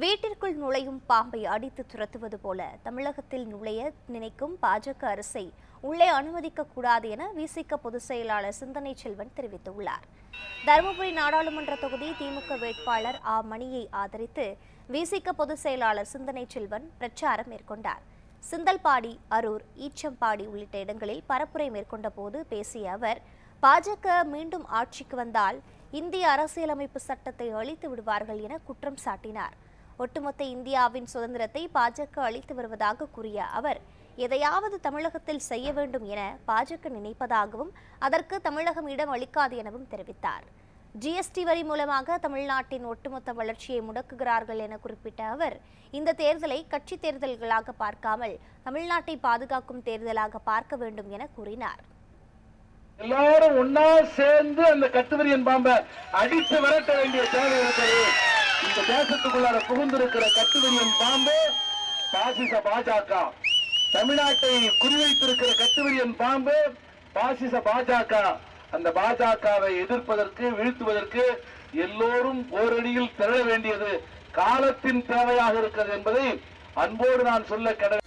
வீட்டிற்குள் நுழையும் பாம்பை அடித்து துரத்துவது போல தமிழகத்தில் நுழைய நினைக்கும் பாஜக அரசை உள்ளே அனுமதிக்க கூடாது என விசிக பொதுச் செயலாளர் சிந்தனை செல்வன் தெரிவித்துள்ளார். தருமபுரி நாடாளுமன்ற தொகுதி திமுக வேட்பாளர் ஆ. மணியை ஆதரித்து விசிக பொதுச் செயலாளர் சிந்தனை செல்வன் பிரச்சாரம் மேற்கொண்டார். சிந்தல்பாடி அரூர் ஈச்சம்பாடி உள்ளிட்ட இடங்களில் பரப்புரை மேற்கொண்ட போது பேசிய அவர் பாஜக மீண்டும் ஆட்சிக்கு வந்தால் இந்திய அரசியலமைப்பு சட்டத்தை அழித்து விடுவார்கள் என குற்றம் சாட்டினார். ஒட்டுமொத்த இந்தியாவின் சுதந்திரத்தை பாஜக அளித்து வருவதாக கூறிய அவர் எதையாவது தமிழகத்தில் செய்ய வேண்டும் என பாஜக நினைப்பதாகவும் அதற்கு தமிழகம் இடம் அளிக்காது எனவும் தெரிவித்தார். ஜிஎஸ்டி வரி மூலமாக தமிழ்நாட்டின் ஒட்டுமொத்த வளர்ச்சியை முடக்குகிறார்கள் என குறிப்பிட்ட அவர் இந்த தேர்தலை கட்சி தேர்தல்களாக பார்க்காமல் தமிழ்நாட்டை பாதுகாக்கும் தேர்தலாக பார்க்க வேண்டும் என கூறினார். எல்லாரும் ஒன்னா சேர்ந்து அந்த கட்டுவரியன் பாம்பை அடித்து விரட்ட வேண்டிய தேவை இருக்கிறது இந்த தேசத்துக்குள்ளார புகுந்திருக்கிற கட்டுவரியன் பாம்பு பாசிச பாஜக. தமிழ்நாட்டை குறிவைத்திருக்கிற கட்டுவரியன் பாம்பு பாசிச பாஜக. அந்த பாஜகவை எதிர்ப்பதற்கு வீழ்த்துவதற்கு எல்லோரும் ஓரடியில் திரள வேண்டியது காலத்தின் தேவையாக இருக்கிறது என்பதை அன்போடு நான் சொல்ல கடமை